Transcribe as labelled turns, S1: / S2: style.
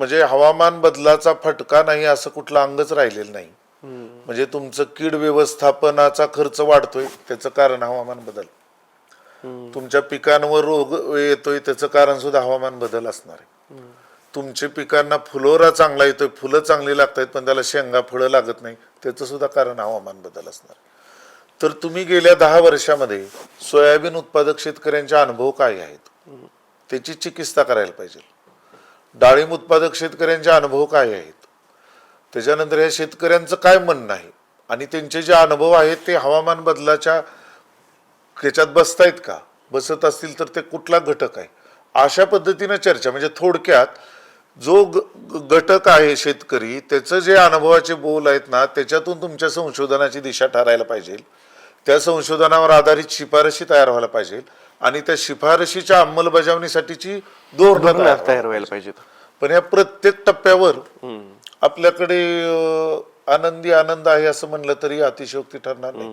S1: म्हणजे हवामान बदलाचा फटका नाही असं कुठलं अंगच राहिलेलं नाही. म्हणजे तुमचं कीड व्यवस्थापनाचा खर्च वाढतोय त्याचं कारण हवामान बदल. तुमच्या पिकांवर रोग येतोय त्याचं कारण सुद्धा हवामान बदल असणार आहे. तुमच्या पिकांना फुलोरा चांगला येतोय फुलं चांगली लागतायत पण त्याला शेंगा फळं लागत नाही त्याचं सुद्धा कारण हवामान बदल असणार तर तुम्ही गेल्या दहा वर्षामध्ये सोयाबीन उत्पादक शेतकऱ्यांचे अनुभव काय आहेत? त्याची चिकित्सा करायला पाहिजे. डाळिंब उत्पादक शेतकऱ्यांचे अनुभव काय आहेत? त्याच्यानंतर या शेतकऱ्यांचं काय म्हणणं आहे? आणि त्यांचे जे अनुभव आहेत ते हवामान बदलाच्या ह्याच्यात बसतायत का? बसत असतील तर ते कुठला घटक आहे? अशा पद्धतीनं चर्चा म्हणजे थोडक्यात जो ग- घटक आहे शेतकरी त्याचं जे अनुभवाचे बोल आहेत ना त्याच्यातून तुमच्या संशोधनाची दिशा ठरायला पाहिजे. त्या संशोधनावर आधारित शिफारशी तयार व्हायला पाहिजे. आणि त्या शिफारशीच्या अंमलबजावणीसाठीची धोरणं तयार
S2: व्हायला पाहिजेत
S1: पण या प्रत्येक टप्प्यावर आपल्याकडे आनंदी आनंद आहे असं म्हणलं तरी अतिशयोक्ती ठरणार नाही.